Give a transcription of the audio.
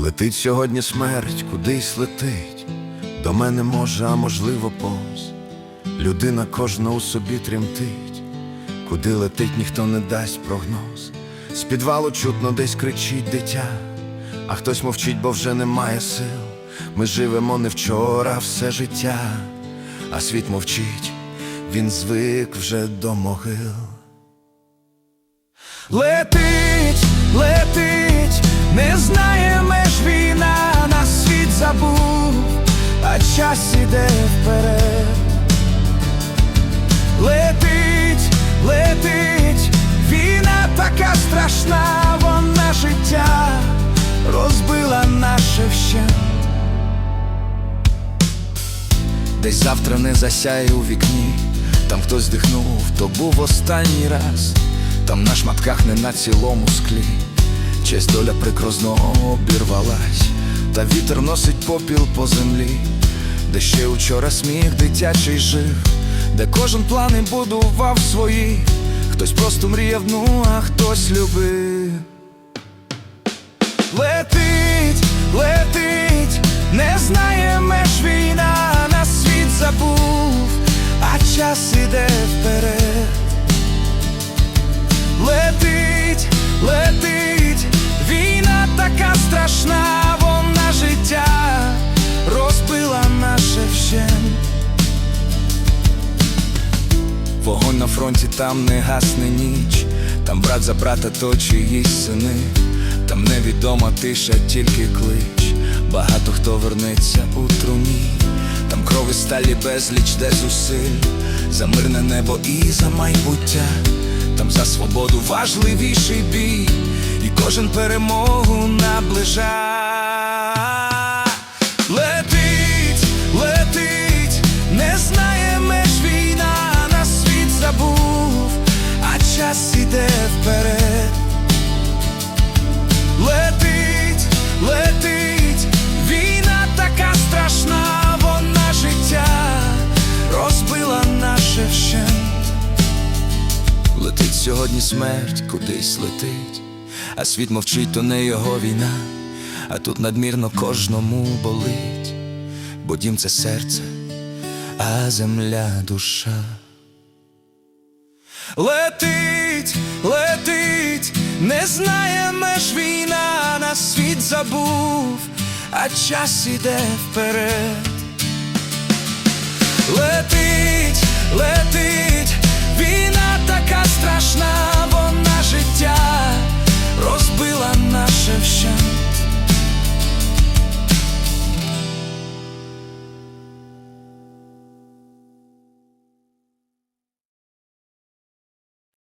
Летить сьогодні смерть, кудись летить, до мене може, а можливо, повз. Людина кожна у собі тремтить, куди летить, ніхто не дасть прогноз. З підвалу чутно десь кричить дитя, а хтось мовчить, бо вже немає сил. Ми живемо не вчора, все життя, а світ мовчить, він звик вже до могил. Летить, летить, не знає час іде вперед. Летить, летить, війна така страшна, вона життя розбила наше вщент. Десь завтра не засяє у вікні, там хтось дихнув, то був останній раз, там на шматках не на цілому склі, честь доля прикро знову обірвалась, та вітер носить попіл по землі, де ще учора сміх дитячий жив, де кожен плани будував свої, хтось просто мріяв, ну а хтось любив. Летить, летить, не знає Вогонь на фронті там не гасне ніч, там брат за брата то чиїсь сини, там невідома тиша, тільки клич. Багато хто вернеться у труні, там крови сталі безліч, де зусиль, за мирне небо і за майбуття, там за свободу важливіший бій, і кожен перемогу наближа. Сьогодні смерть, кудись летить, а світ мовчить, то не його війна, а тут надмірно кожному болить, бо дім це серце, а земля душа. Летить, летить, не знає меж війна, на світ забув, а час іде вперед. Летить, perception.